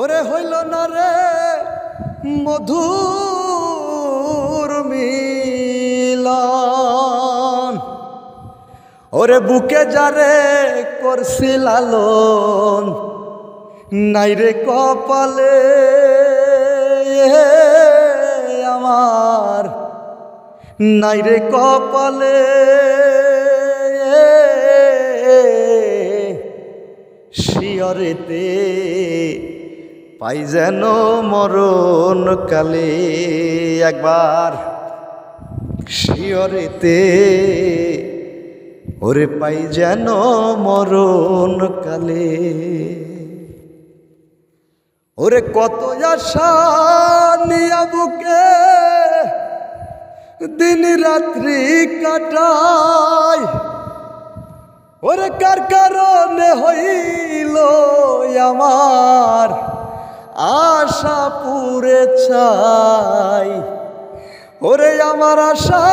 ওরে হইল না রে মধুর মিলন। ওরে বুকে যারে করছি লালন নাই রে কপালে আমার, নাই রে কপালে শিয়রেতে পাই যেন মরণ কালে একবার শিয়রেতে। ওরে পাই যেন মরণ কালে। ওরে কত আশা বুকে দিন রাত্রি কাটায় ওরে কার কারণে হইল আমার আশা পুরে ছাই। ওরে আমার আশা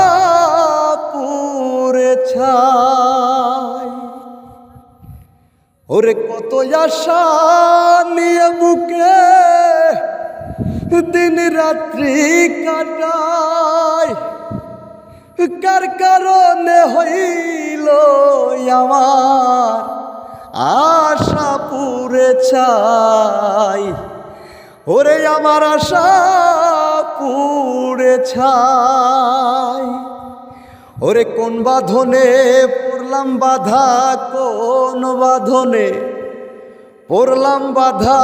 পুরে ছাই। ওরে কত আশা নিয়ে বুকে দিন রাত্রি কাটায়। কার কারণে হইল আমার আশা পুরে ছাই? ওরে আমার আশা পুড়ে ছাই। ওরে কোন বাঁধনে পড়লাম বাধা, কোন বাঁধনে পড়লাম বাধা?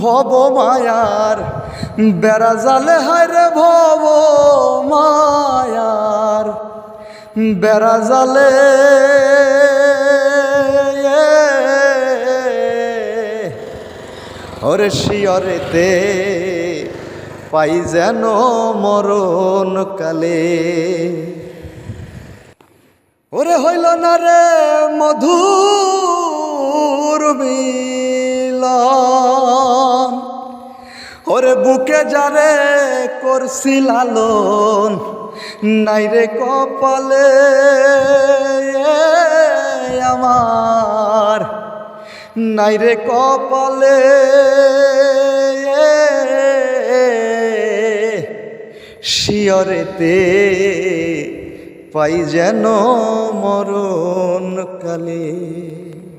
ভব মায়ার বেড়া জালে, হায় রে ভব মায়ার বেড়া জালে ওরে শিয়রেতে পাই যেন মরণ কালে। ওরে হইল না রে মধুর মিলন। ওরে বুকে যারে করছি লালন নাই রে কপালে আমার নাই রে কপালে। শিয়রেতে পাই যেন মরণ কালে।